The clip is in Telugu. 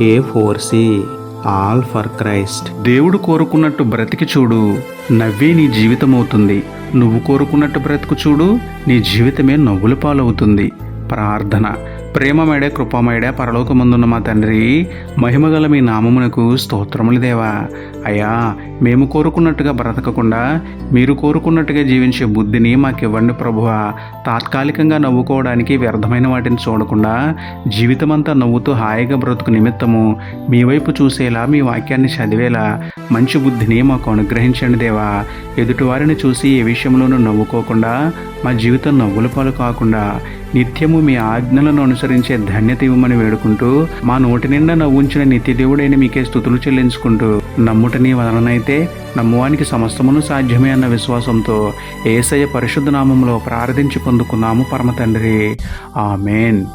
A four C all for Christ దేవుడు కోరుకున్నట్టు బ్రతికి చూడు నవ్వే నీ జీవితం అవుతుంది నువ్వు కోరుకున్నట్టు బ్రతుకు చూడు నీ జీవితమే నవ్వుల పాలవుతుంది. ప్రార్థన. ప్రేమమేడే కృపమేడే పరలోకమందున్న మా తండ్రి. మహిమగల మీ నామమునకు స్తోత్రములు దేవా. అయ్యా మేము కోరుకున్నట్టుగా బ్రతకకుండా మీరు కోరుకున్నట్టుగా జీవించే బుద్ధిని మాకివ్వండి ప్రభువా. తాత్కాలికంగా నవ్వుకోవడానికి వ్యర్థమైన వాటిని చూడకుండా జీవితమంతా నవ్వుతూ హాయిగా బ్రతుకు నిమిత్తము మీ వైపు చూసేలా మీ వాక్యాన్ని చదివేలా మంచి బుద్ధిని మాకు అనుగ్రహించండి దేవా. ఎదుటివారిని చూసి ఏ విషయంలోనూ నవ్వుకోకుండా మా జీవితం నవ్వుల పాలు కాకుండా నిత్యము మీ ఆజ్ఞలను అనుసరించే ధన్యత ఇవ్వమని వేడుకుంటూ మా నోటి నిండా నవ్వుంచిన నిత్య దేవుడైన మీకే స్థుతులు చెల్లించుకుంటూ నమ్ముటని వలనైతే నమ్మువానికి సమస్తమును సాధ్యమే అన్న విశ్వాసంతో ఏసయ్య పరిశుద్ధ నామంలో ప్రార్థించి పొందుకున్నాము పరమ తండ్రి ఆమెన్.